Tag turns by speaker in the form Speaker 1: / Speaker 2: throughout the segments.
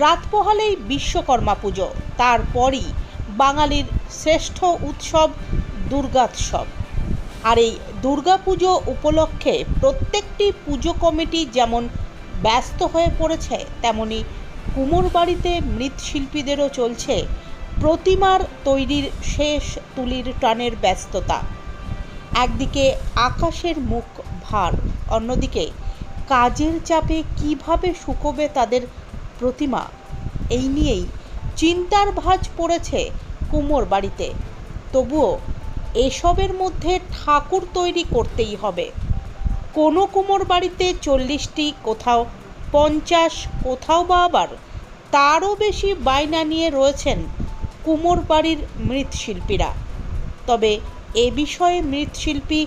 Speaker 1: রাত পোহালেই বিশ্বকর্মা পুজো, তারপরই বাঙালির শ্রেষ্ঠ উৎসব দুর্গাৎসব। আর এই দুর্গাপুজো উপলক্ষে প্রত্যেকটি পুজো কমিটি যেমন ব্যস্ত হয়ে পড়েছে, তেমনি কুমোর বাড়িতে মৃৎশিল্পীদেরও চলছে প্রতিমার তৈরির শেষ তুলির টানের ব্যস্ততা। একদিকে আকাশের মুখ ভার, অন্যদিকে কাজের চাপে কীভাবে শুকোবে তাদের প্রতিমা। এই নিয়েই চিন্তার ভাঁজ পড়েছে কুমোর বাড়িতে। তবুও এসবের মধ্যে ঠাকুর তৈরি করতেই হবে। কোনো কুমোর বাড়িতে চল্লিশটি, কোথাও পঞ্চাশ, কোথাও বা আবার তারও বেশি বায়না নিয়ে রয়েছেন কুমোর বাড়ির মৃৎশিল্পীরা। তবে এ বিষয়ে মৃৎশিল্পী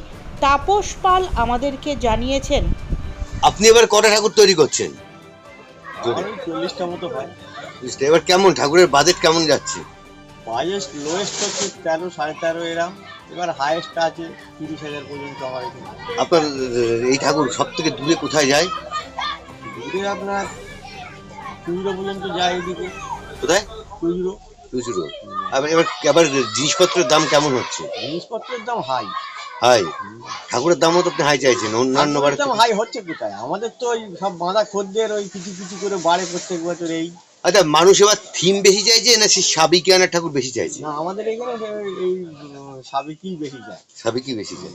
Speaker 1: তাপস পাল আমাদেরকে জানিয়েছেন,
Speaker 2: আপনি এবার কটা ঠাকুর তৈরি করছেন?
Speaker 3: আমার চল্লিশটা মতো হয়।
Speaker 2: এবার কেমন? ঠাকুরের বাজেট কেমন যাচ্ছে?
Speaker 3: হাইয়েস্ট লোয়েস্ট হচ্ছে তেরো সাড়ে তেরো এরম। এবার হাইয়েস্ট আছে তিরিশ হাজার পর্যন্ত হয়
Speaker 2: আপনার এই ঠাকুর সব থেকে দূরে কোথায় যায়?
Speaker 3: দূরে আপনার কুড়িরো পর্যন্ত যায় এদিকে।
Speaker 2: কোথায়? খুচরো আবার এবার এবার জিনিসপত্রের দাম কেমন হচ্ছে?
Speaker 3: জিনিসপত্রের দাম হাই
Speaker 2: হাই ঠাকুরের দামও তো আপনি হাই চাইছেন অন্যান্য বাড়ি
Speaker 3: দাম হাই হচ্ছে কোথায়? আমাদের তো ওই সব বাঁধা খদ্দের ওই কিছু কিছু করে বাড়ে প্রত্যেক বছর এই।
Speaker 2: আচ্ছা মানুষ এবার থিম বেশি চাইছে না সে সাবিকিয়ানা ঠাকুর বেশি চাইছে?
Speaker 3: না আমাদের এখানে এই- সাবিকি বেশি চায়।
Speaker 2: সাবিকি বেশি চাই